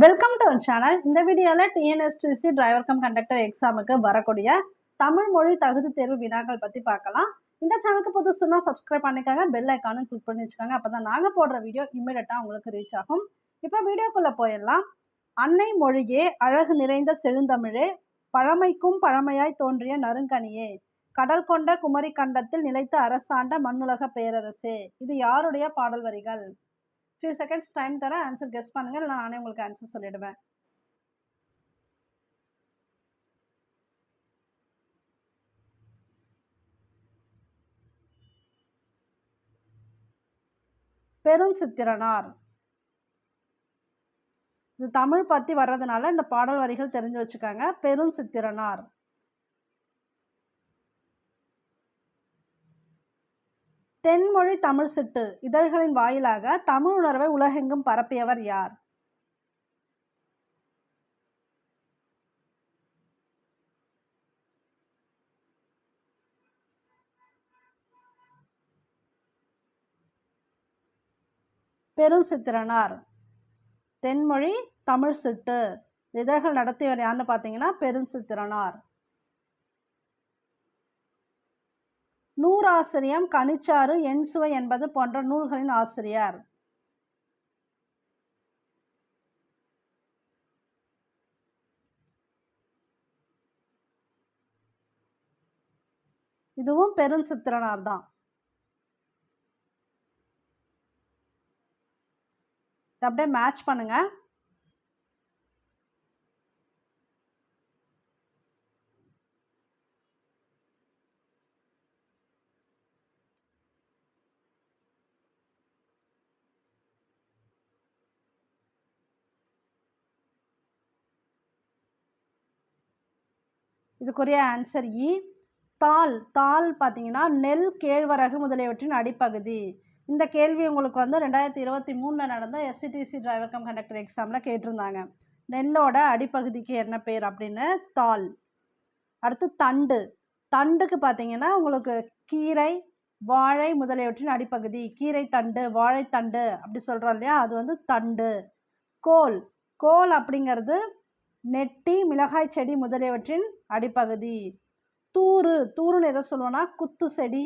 Welcome to channel இந்த வீடியோவில் TNSTC driver cum conductor எக்ஸாமுக்கு வரக்கூடிய தமிழ் மொழி தகுதி தேர்வு வினாக்கள் பற்றி பார்க்கலாம். இந்த சேனலுக்கு புதுசுனா சப்ஸ்கிரைப் பண்ணிக்காங்க. பெல் ஐக்கானும் கிளிக் பண்ணி வச்சுக்கோங்க. அப்போ தான் நாங்கள் போடுற வீடியோ இம்மிடியட்டாக உங்களுக்கு ரீச் ஆகும். இப்போ வீடியோக்குள்ளே போயிடலாம். அன்னை மொழியே அழகு நிறைந்த செழுந்தமிழே பழமைக்கும் பழமையாய் தோன்றிய நறுங்கனியே கடல் கொண்ட குமரி கண்டத்தில் நிலைத்த அரசாண்ட மண்ணுலக பேரரசே. இது யாருடைய பாடல் வரிகள்? ஃபியூ செகண்ட்ஸ் டைம் தரேன் ஆன்சர் கெஸ் பண்ணுங்கள் இல்லை நானே உங்களுக்கு ஆன்சர் சொல்லிடுவேன். பெரும் சித்திரனார். இது தமிழ் பற்றி வர்றதுனால இந்த பாடல் வரிகள் தெரிஞ்சு வச்சுக்காங்க. பெரும் சித்திரனார். தென்மொழி தமிழ் சிட்டு இதழ்களின் வாயிலாக தமிழ் உணர்வை உலகெங்கும் பரப்பியவர் யார்? பெரும் சித்திரனார் தென்மொழி தமிழ் சிட்டு இதழ்கள் நடத்தியவர் யாருன்னு பார்த்தீங்கன்னா பெரும் நூறாசிரியம் கனிச்சாறு என் சுவை என்பது போன்ற நூல்களின் ஆசிரியர். இதுவும் பெரும் சித்திரனார் தான். அப்படியே மேட்ச் பண்ணுங்கள் இதுக்குரிய ஆன்சர் இ e. தால் தால் பார்த்தீங்கன்னா நெல் கேழ்வரகு முதலியவற்றின் அடிப்பகுதி. இந்த கேள்வி உங்களுக்கு வந்து ரெண்டாயிரத்தி இருபத்தி மூணில் நடந்த எஸ்சிடிசி டிரைவர் கம் கண்டக்டர் எக்ஸாமில் கேட்டிருந்தாங்க. நெல்லோட அடிப்பகுதிக்கு என்ன பேர் அப்படின்னு? தால் அடுத்து தண்டு. தண்டுக்கு பார்த்தீங்கன்னா உங்களுக்கு கீரை வாழை முதலியவற்றின் அடிப்பகுதி. கீரை தண்டு வாழைத்தண்டு அப்படி சொல்கிறோம் இல்லையா? அது வந்து தண்டு. கோல். கோல் அப்படிங்கிறது நெட்டி மிளகாய் செடி முதலியவற்றின் அடிப்பகுதி. தூறு தூறுன்னு எதை சொல்லுவோன்னா குத்து செடி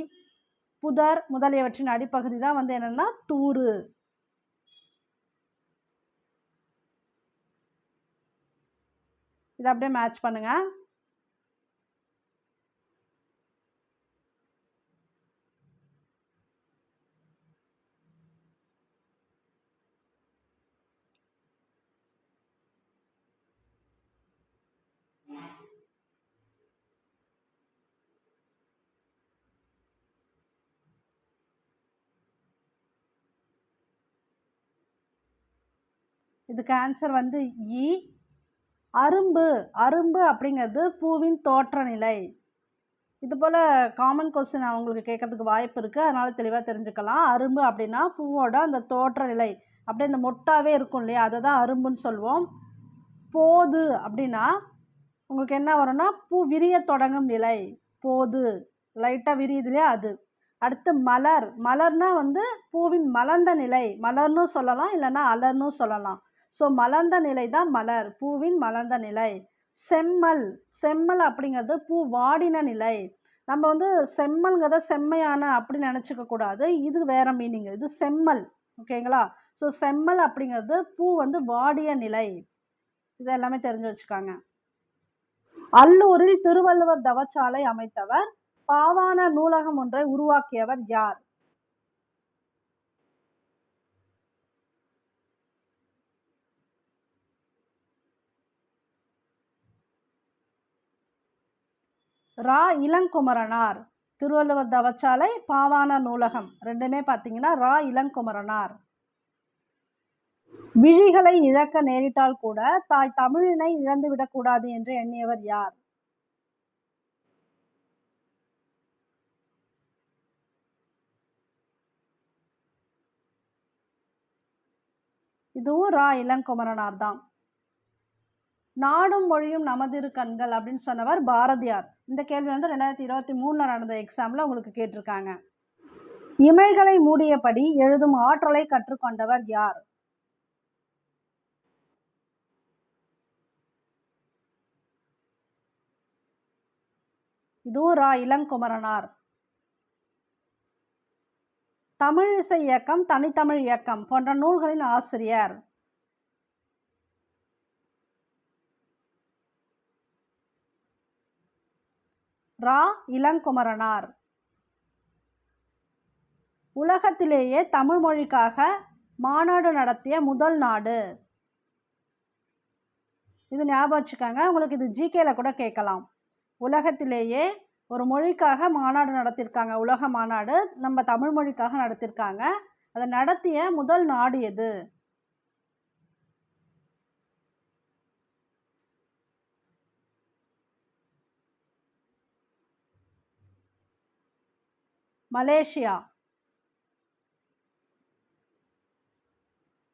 புதர் முதலியவற்றின் அடிப்பகுதி தான் வந்து என்னென்னா தூறு. இதை அப்படியே மேட்ச் பண்ணுங்கள் இதுக்கு ஆன்சர் வந்து இ அரும்பு. அரும்பு அப்படிங்கிறது பூவின் தோற்ற நிலை இது போல் காமன் கொஸ்டின் அவங்களுக்கு கேட்கறதுக்கு வாய்ப்பு இருக்குது அதனால் தெளிவாக தெரிஞ்சுக்கலாம். அரும்பு அப்படின்னா பூவோட அந்த தோற்ற நிலை அப்படியே இந்த மொட்டாவே இருக்கும் இல்லையா? அதை தான் அரும்புன்னு சொல்லுவோம் போது அப்படின்னா உங்களுக்கு என்ன வரும்னா பூ விரிய தொடங்கும் நிலை. போது. லைட்டாக விரியுது இல்லையா? அது. அடுத்து மலர். மலர்னா வந்து பூவின் மலர்ந்த நிலை. மலர்னு சொல்லலாம் இல்லைன்னா அலர்னு சொல்லலாம். ஸோ மலர்ந்த நிலை தான் மலர் பூவின் மலர்ந்த நிலை. செம்மல் செம்மல் அப்படிங்கிறது பூ வாடின நிலை. நம்ம வந்து செம்மல்ங்கிறத செம்மையான அப்படி நினச்சிக்க கூடாது. இது வேற மீனிங் இது செம்மல். ஓகேங்களா ஸோ செம்மல் அப்படிங்கிறது பூ வந்து வாடிய நிலை. இது எல்லாமே தெரிஞ்சு வச்சுக்காங்க. அல்லூரில் திருவள்ளுவர் தவச்சாலை அமைத்தவர் பாவான நூலகம் ஒன்றை உருவாக்கியவர் யார்? ரா இளங்குமரனார். திருவள்ளுவர் தவச்சாலை பாவான நூலகம். ரெண்டுமே பார்த்தீங்கன்னா ரா இளங்குமரனார். விழிகளை இழக்க நேரிட்டால் கூட தாய் தமிழினை இழந்து விடக்கூடாது என்று எண்ணியவர் யார்? இதுவும் ரா இளங்குமரனார் தான். நாடும் மொழியும் நமதிரு கண்கள் அப்படின்னு சொன்னவர் பாரதியார். இந்த கேள்வி வந்து ரெண்டாயிரத்தி இருபத்தி மூணில் நடந்த எக்ஸாமில் உங்களுக்கு கேட்டிருக்காங்க. இமைகளை மூடியபடி எழுதும் ஆற்றலை கற்றுக்கொண்டவர் யார்? தூரா இளங்குமரனார். தமிழிசை இயக்கம் தனித்தமிழ் இயக்கம் போன்ற நூல்களின் ஆசிரியர். ரா இளங்குமரனார். உலகத்திலேயே தமிழ் மொழிக்காக மாநாடு நடத்திய முதல் நாடு. இது ஞாபகம் வச்சுக்கோங்க. உங்களுக்கு இது ஜிகேல கூட கேட்கலாம். உலகத்திலேயே ஒரு மொழிக்காக மாநாடு நடத்தியிருக்காங்க உலக மாநாடு நம்ம தமிழ் மொழிக்காக நடத்தியிருக்காங்க அதை நடத்திய முதல் நாடு எது? மலேசியா.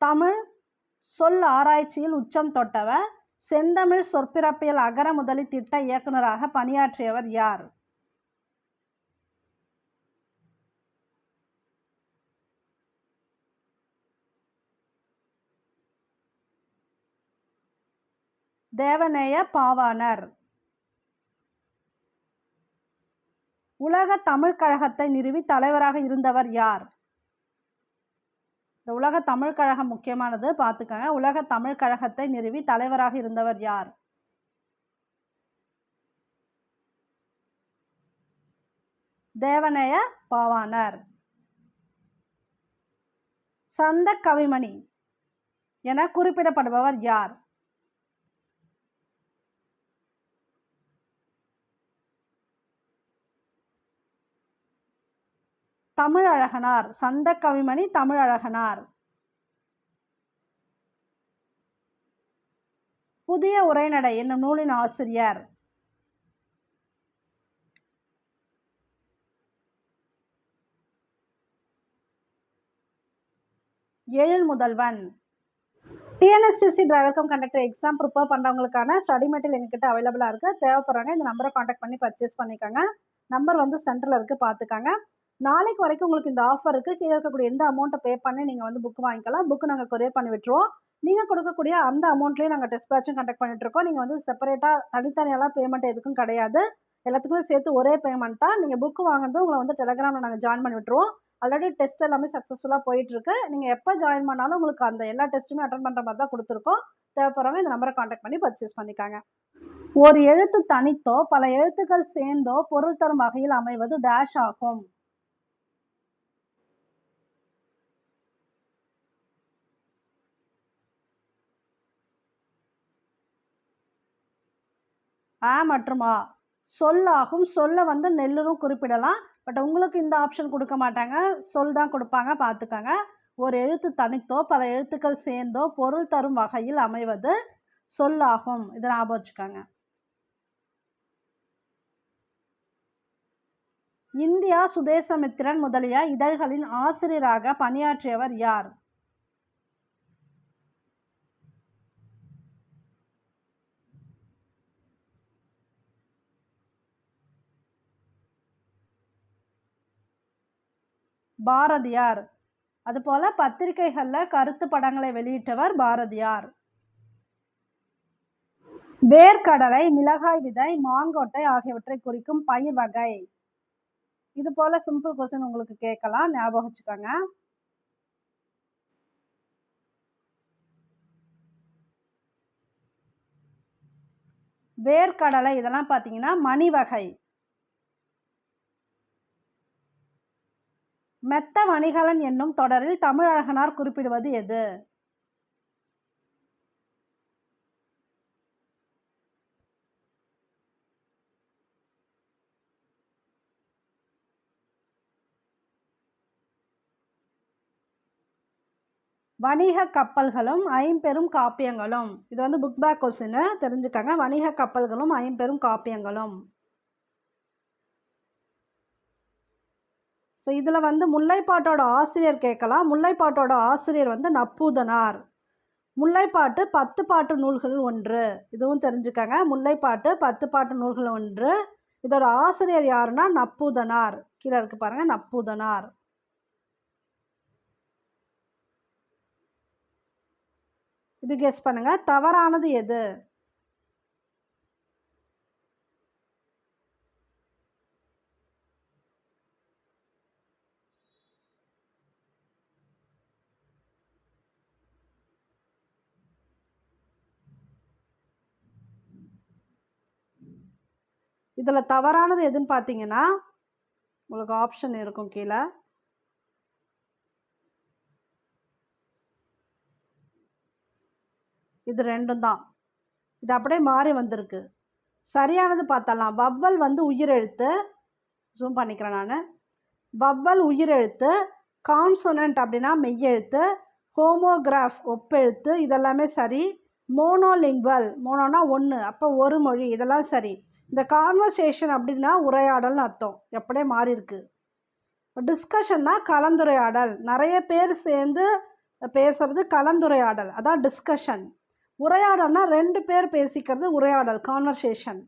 தமிழ் சொல் ஆராய்ச்சியில் உச்சம் தொட்டவர். செந்தமிழ் சொற்பிறப்பியல் அகர முதலி திட்ட இயக்குநராக பணியாற்றியவர் யார்? தேவநேய பாவாணர். உலக தமிழ் கழகத்தை நிறுவி தலைவராக இருந்தவர் யார்? இந்த உலக தமிழ் கழகம் முக்கியமானது பார்த்துக்கங்க. உலக தமிழ் கழகத்தை நிறுவி தலைவராக இருந்தவர் யார்? தேவநேய பாவாணர். சந்த கவிமணி என குறிப்பிடப்படுபவர் யார்? தமிழழகனார். சந்த கவிமணி தமிழழகனார். புதிய உரைநடை என்னும் நூலின் ஆசிரியர். Ezhil Muthalvan. TNSTC driver conductor exam prepare பண்ணுறவங்களுக்கான study material எங்ககிட்ட அவைலபிளாக இருக்குது தேவைப்படுறாங்க இந்த நம்பரை காண்டாக்ட் பண்ணி பர்ச்சேஸ் பண்ணிக்கோங்க. நம்பர் வந்து சென்டரில் இருக்குது பார்த்துக்கோங்க. நாளைக்கு வரைக்கும் உங்களுக்கு இந்த ஆஃபர் இருக்குது கீழே இருக்கக்கூடிய எந்த அமௌண்ட்டை பே பண்ணி நீங்கள் வந்து புக் வாங்கிக்கலாம். புக்கு நாங்கள் கொரியர் பண்ணி விட்டுருவோம். நீங்கள் கொடுக்கக்கூடிய அந்த அமௌண்ட்லேயே நாங்கள் டெஸ்ட் கண்டக்ட் பண்ணிட்டுருக்கோம் நீங்கள் வந்து செப்பரேட்டாக தனித்தனியெல்லாம் பேமெண்ட் எதுக்கும் கிடையாது. எல்லாத்துக்குமே சேர்த்து ஒரே பேமெண்ட் தான். நீங்கள் புக்கு வாங்குறது உங்களை வந்து டெலகிராமில் நாங்கள் ஜாயின் பண்ணி விட்டுருவோம். ஆல்ரெடி டெஸ்ட் எல்லாமே சக்ஸஸ்ஃபுல்லாக போயிட்டுருக்கு நீங்கள் எப்போ ஜாயின் பண்ணாலும் உங்களுக்கு அந்த எல்லா டெஸ்ட்டுமே அட்டன் பண்ணுற மாதிரி தான் கொடுத்துருக்கோம். தேவைப்படுறவங்க இந்த நம்பரை காண்டாக்ட் பண்ணி பர்ச்சேஸ் பண்ணிக்காங்க. ஒரு எழுத்து தனித்தோ பல எழுத்துக்கள் சேர்ந்தோ பொருள் தரும் வகையில் அமைவது டேஷ் ஆகும். ஆ மற்றும் ஆ. சொல்லாகும். சொல்ல வந்து நெல்லுன்னு குறிப்பிடலாம். பட் உங்களுக்கு இந்த ஆப்ஷன் கொடுக்க மாட்டாங்க. சொல் தான் கொடுப்பாங்க. பார்த்துக்கோங்க. ஒரு எழுத்து தனித்தோ பல எழுத்துக்கள் சேர்ந்தோ பொருள் தரும் வகையில் அமைவது சொல்லாகும். இதை ஞாபகம் வச்சுக்கோங்க. இந்தியா சுதேசமித்திரன் முதலிய இதழ்களின் ஆசிரியராக பணியாற்றியவர் யார்? பாரதியார். அதுபோல் பத்திரிகைகளில் கருத்து படங்களை வெளியிட்டவர் பாரதியார். வேர்க்கடலை மிளகாய் விதை மாங்கொட்டை ஆகியவற்றை குறிக்கும் பயிர் வகை. இது போல சிம்பிள் கொஸ்டின் உங்களுக்கு கேட்கலாம் ஞாபகம் வச்சுக்கோங்க. வேர்க்கடலை இதெல்லாம் பார்த்தீங்கன்னா மணி வகை. மெத்த வணிகலன் என்னும் தொடரில் தமிழழகனார் குறிப்பிடுவது எது? வணிக கப்பல்களும் ஐம்பெரும் காப்பியங்களும். இது வந்து புக் பேக் கொஸ்டின் தெரிஞ்சுக்கங்க. வணிக கப்பல்களும் ஐம்பெரும் காப்பியங்களும். ஸோ இதில் வந்து முல்லைப்பாட்டோட ஆசிரியர் கேட்கலாம். முல்லைப்பாட்டோட ஆசிரியர் வந்து நப்பூதனார். முல்லைப்பாட்டு பத்து பாட்டு நூல்கள் ஒன்று. இதுவும் தெரிஞ்சுக்கங்க. முல்லைப்பாட்டு பத்து பாட்டு நூல்கள் ஒன்று. இதோட ஆசிரியர் யாருன்னா? நப்பூதனார். கீழே இருக்கு பாருங்க. நப்பூதனார். இது கெஸ் பண்ணுங்க. தவறானது எது? இதில் தவறானது எதுன்னு பார்த்தீங்கன்னா உங்களுக்கு ஆப்ஷன் இருக்கும் கீழே. இது ரெண்டும் தான். இது அப்படியே மாறி வந்திருக்கு. சரியானது பார்த்தலாம் வவ்வல் வந்து உயிரெழுத்து. ஜூம் பண்ணிக்கிறேன் நான். வவ்வல் உயிரெழுத்து கான்சோனன்ட் அப்படின்னா மெய்யெழுத்து ஹோமோகிராஃப் ஒப்பெழுத்து இதெல்லாமே சரி. மோனோலிங்குவல் மோனோனா ஒன்று அப்போ ஒரு மொழி இதெல்லாம் சரி. இந்த கான்வர்சேஷன் அப்படின்னா உரையாடல்னு அர்த்தம். எப்படியே மாறி இருக்கு டிஸ்கஷன்னா கலந்துரையாடல். நிறைய பேர் சேர்ந்து பேசுறது கலந்துரையாடல். அதான் டிஸ்கஷன் உரையாடல்னா ரெண்டு பேர் பேசிக்கிறது உரையாடல் கான்வர்சேஷன்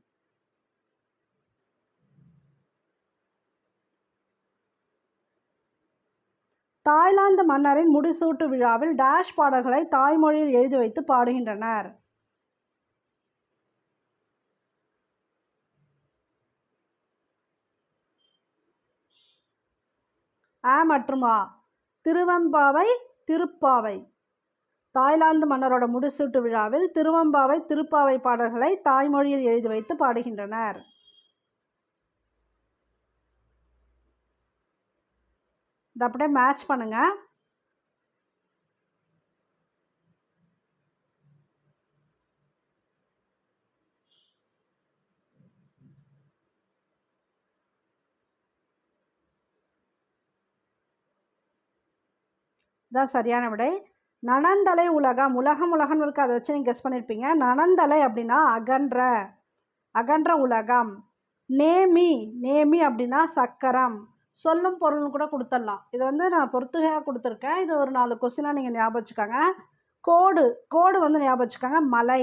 தாய்லாந்து மன்னரின் முடிசூட்டு விழாவில் டேஷ் பாடல்களை தாய்மொழியில் எழுதி வைத்து பாடுகின்றனர். ஆ மற்றும் ஆ திருவம்பாவை திருப்பாவை. தாய்லாந்து மன்னரோட முடிசூட்டு விழாவில் திருவம்பாவை திருப்பாவை பாடல்களை தாய்மொழியில் எழுதி வைத்து பாடுகின்றனர். இந்த அப்படியே மேட்ச் பண்ணுங்கள் தான் சரியான விடை. நனந்தலை உலகம். உலகம் உலகம்னு இருக்கு. அதை வச்சு நீங்கள் கெஸ் பண்ணியிருப்பீங்க நனந்தலை அப்படின்னா அகன்ற. அகன்ற உலகம். நேமி. நேமி அப்படின்னா சக்கரம். சொல்லும் பொருள்னு கூட கொடுத்துடலாம். இது வந்து நான் பொறுத்துகையாக கொடுத்துருக்கேன். இது ஒரு நாலு கொஸ்டினாக நீங்கள் ஞாபகம் வச்சுக்கோங்க கோடு. கோடு வந்து ஞாபகம் வச்சுக்கோங்க மலை.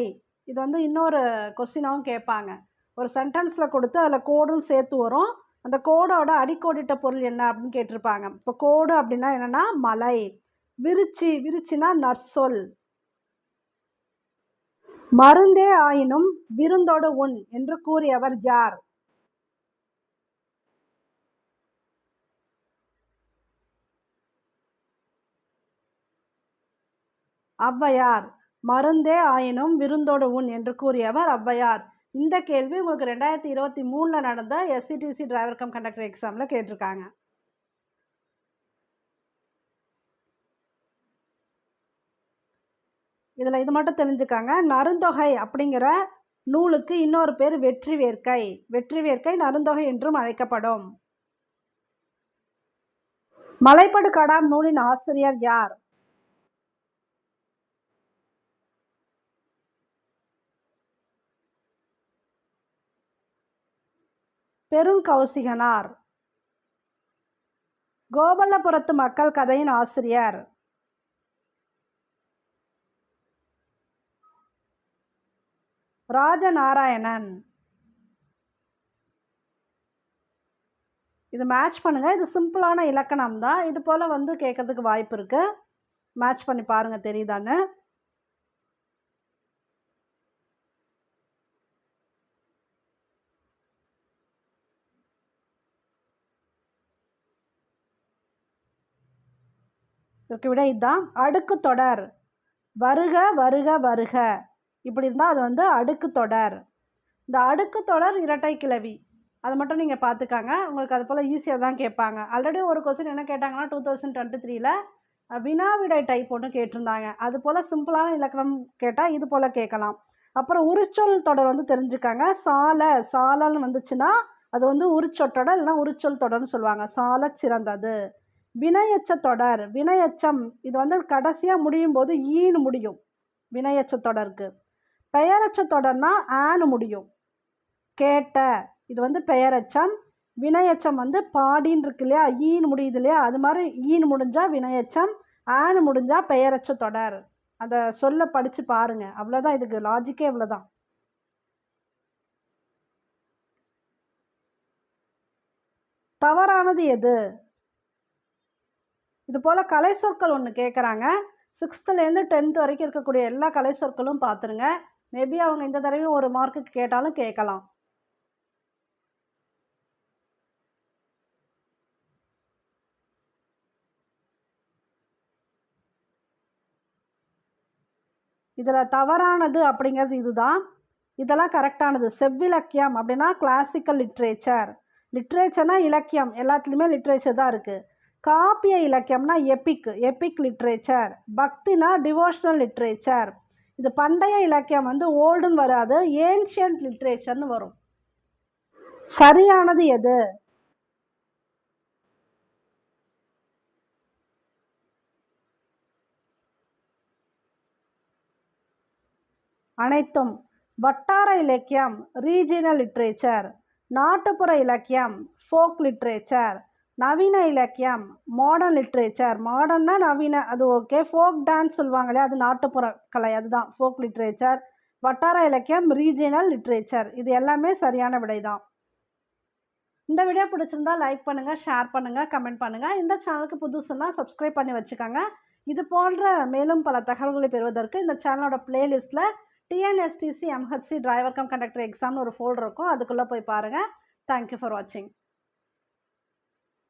இது வந்து இன்னொரு கொஸ்டினாகவும் கேட்பாங்க. ஒரு சென்டென்ஸில் கொடுத்து அதில் கோடும் சேர்த்து வரும். அந்த கோடோட அடிக்கோடிட்ட பொருள் என்ன அப்படின்னு கேட்டிருப்பாங்க. இப்போ கோடு அப்படின்னா என்னென்னா மலை. விருச்சி விருச்சினா நற்சொல். மருந்தே ஆயினும் விருந்தோடு உண் என்று கூறியவர் யார்? ஔவையார். மருந்தே ஆயினும் விருந்தோடு உண் என்று கூறியவர் ஔவையார். இந்த கேள்வி உங்களுக்கு ரெண்டாயிரத்தி இருபத்தி மூணில் நடந்த எஸ்சிடிசி டிரைவர் கம் கண்டக்டர் எக்ஸாமில் கேட்டிருக்காங்க. இதில் இது மட்டும் தெரிஞ்சுக்காங்க. நருந்தொகை அப்படிங்கிற நூலுக்கு இன்னொரு பேர் வெற்றி வேர்க்கை. வெற்றி வேர்க்கை நருந்தொகை என்றும் அழைக்கப்படும். மலைப்படு கடாம் நூலின் ஆசிரியர் யார்? பெருங்கௌசிகனார். கோபல்லபுரத்து மக்கள் கதையின் ஆசிரியர். ராஜநாராயணன். இது மேட்ச் பண்ணுங்கள் இது சிம்பிளான இலக்கணம் தான் இது போல் வந்து கேட்கறதுக்கு வாய்ப்பு இருக்குது மேட்ச் பண்ணி பாருங்கள் தெரியுதான்னு? இதற்கு விட இதுதான் அடுக்கு தொடர். வருக வருக வருக. இப்படி இருந்தால் அது வந்து அடுக்கு தொடர். இந்த அடுக்கு தொடர் இரட்டை கிளவி. அதை மட்டும் நீங்கள் பார்த்துக்காங்க உங்களுக்கு அது போல் ஈஸியாக தான் கேட்பாங்க. ஆல்ரெடி ஒரு கொஸ்டின் என்ன கேட்டாங்கன்னா டூ தௌசண்ட் டுவெண்ட்டி த்ரீல வினாவிடை டைப் ஒன்று கேட்டிருந்தாங்க. அது போல் சிம்பிளான இலக்கணம் கேட்டால் இது போல் கேட்கலாம். அப்புறம் உரிச்சொல் தொடர் வந்து தெரிஞ்சுக்காங்க. சாலை சாலைன்னு வந்துச்சுன்னா அது வந்து உரிச்சொட்டொடர் இல்லைன்னா உரிச்சொல் தொடர்னு சொல்லுவாங்க. சாலை சிறந்தது. வினையச்ச தொடர் வினையச்சம். இது வந்து கடைசியாக முடியும் போது ஈன்னு முடியும். வினையச்ச தொடருக்கு. பெயரச்ச தொடர்னா ஆன்னு முடியும். கேட்ட இது வந்து பெயரச்சம். வினையச்சம் வந்து பாடின்னு இருக்கு இல்லையா? ஈன்னு முடியுது இல்லையா? அது மாதிரி ஈன்னு முடிஞ்சால் வினையச்சம் ஆன்னு முடிஞ்சால் பெயரச்ச தொடர் அதை சொல்ல படித்து பாருங்க. அவ்வளோதான் இதுக்கு லாஜிக்கே இவ்வளோதான் தவறானது எது? இது போல் கலை சொற்கள் ஒன்று கேட்குறாங்க சிக்ஸ்த்துலேருந்து டென்த் வரைக்கும் இருக்கக்கூடிய எல்லா கலை சொற்களும் பார்த்துருங்க மேபி அவங்க இந்த தடவையும் ஒரு மார்க்குக்கு கேட்டாலும் கேட்கலாம். இதில் தவறானது அப்படிங்கிறது இதுதான். இதெல்லாம் கரெக்டானது செவ்விலக்கியம் அப்படின்னா கிளாசிக்கல் லிட்ரேச்சர் லிட்ரேச்சர்னா இலக்கியம். எல்லாத்துலேயுமே லிட்ரேச்சர் தான் இருக்குது காப்பிய இலக்கியம்னா எபிக் எபிக் லிட்ரேச்சர் பக்தினா டிவோஷனல் லிட்ரேச்சர் இது பண்டைய இலக்கியம் வந்து ஓல்டுன்னு வராது ஏன்ஷியன்ட் லிட்ரேச்சர்னு வரும். சரியானது எது? அனைத்தும் வட்டார இலக்கியம் ரீஜினல் லிட்ரேச்சர் நாட்டுப்புற இலக்கியம் ஃபோக் லிட்ரேச்சர் நவீன இலக்கியம் மாடர்ன் லிட்ரேச்சர் மாடர்ன்னா நவீன அது ஓகே ஃபோக் டான்ஸ் சொல்லுவாங்களே அது நாட்டுப்புற கலை அதுதான். ஃபோக் லிட்ரேச்சர் வட்டார இலக்கியம் ரீஜியனல் லிட்ரேச்சர் இது எல்லாமே சரியான விடை தான் இந்த வீடியோ பிடிச்சிருந்தா லைக் பண்ணுங்கள் ஷேர் பண்ணுங்கள் கமெண்ட் பண்ணுங்கள் இந்த சேனலுக்கு புதுசுன்னா சப்ஸ்கிரைப் பண்ணி வச்சுக்கோங்க. இது போன்ற மேலும் பல தகவல்களை பெறுவதற்கு இந்த சேனலோட பிளேலிஸ்ட்டில் TNSTC MHC driver cum conductor எக்ஸாம்னு ஒரு ஃபோல்டர் இருக்கும். அதுக்குள்ளே போய் பாருங்கள் தேங்க்யூ ஃபார் வாட்சிங்